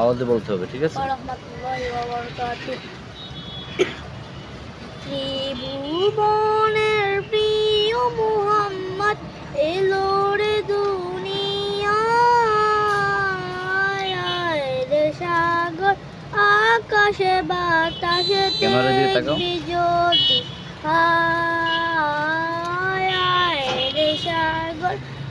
আওয়াজে বলতে হবে ঠিক আছে? রহমতুল্লাহি ওয়া বারাকাতুহু ত্রিভুবনের প্রিয় মুহাম্মদ এলো রে দুনিয়ায়। সাগর আকাশে বাতাসে আয় রে সাগর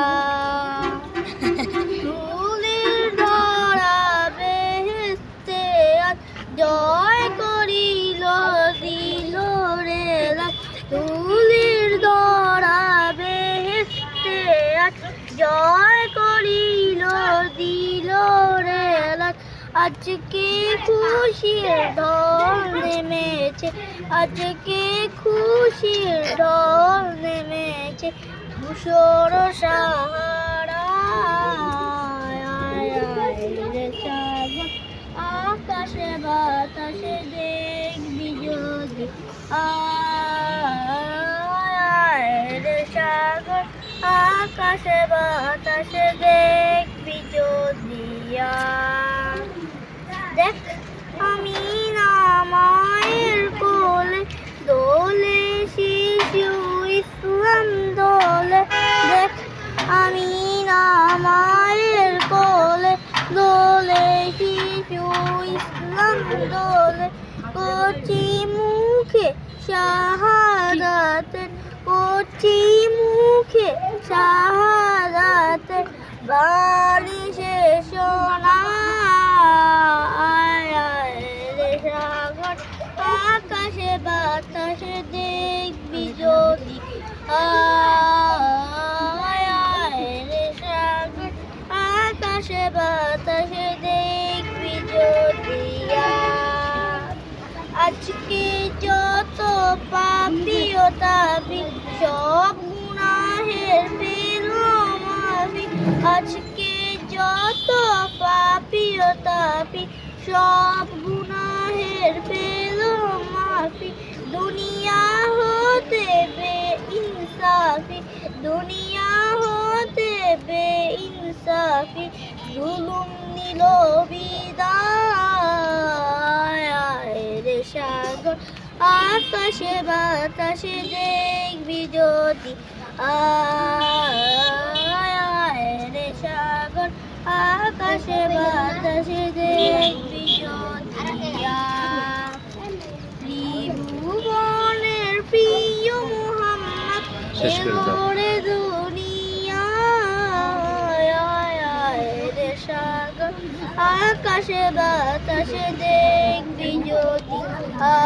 আয় ফুলের ধরা বেহেস্তে জয় করিল, দিল রে ফুলের ধরা বেহেস্তে জয় করিল, দিল রে আজকে খুশির ঢল নেমেছে, আজকে খুশির ঢল নেমেছে। ধূসর আকাশে বাতাসে দেখবি যদি রে সাগর। আকাশে বাতাসে দেখবি যদি। দেখ আমি না শিশু ইসলাম দোলে কচি মুখে শাহাদাতে কচি মুখে শাহাদাতে বালিশে সোনা আয় আয় সাগর আকাশে বাতাসে দেখবি যদি আয় আয় রে সাগর আকাশে বাতাসে দেখবি যদি আজকে যত পাপি ও তাবি সব গুনাহের পেল মাফি আজকে যত পাপি ও তাপি সব গুনাহের পেল মাফি দুনিয়া হতে বে ইনসাফি দুনিয়া ইনসাফি জুলুম নিল বিদায়। রে সাগর আকাশে বাতাসে দেখবি যদি। আয় রে সাগর আকাশে বাতাসে দেখবি যদি। ত্রিভুবনের প্রিয় মোহাম্মদ শেষ করে সাগর আকাশে বাতাসে দেখবি যদি আয়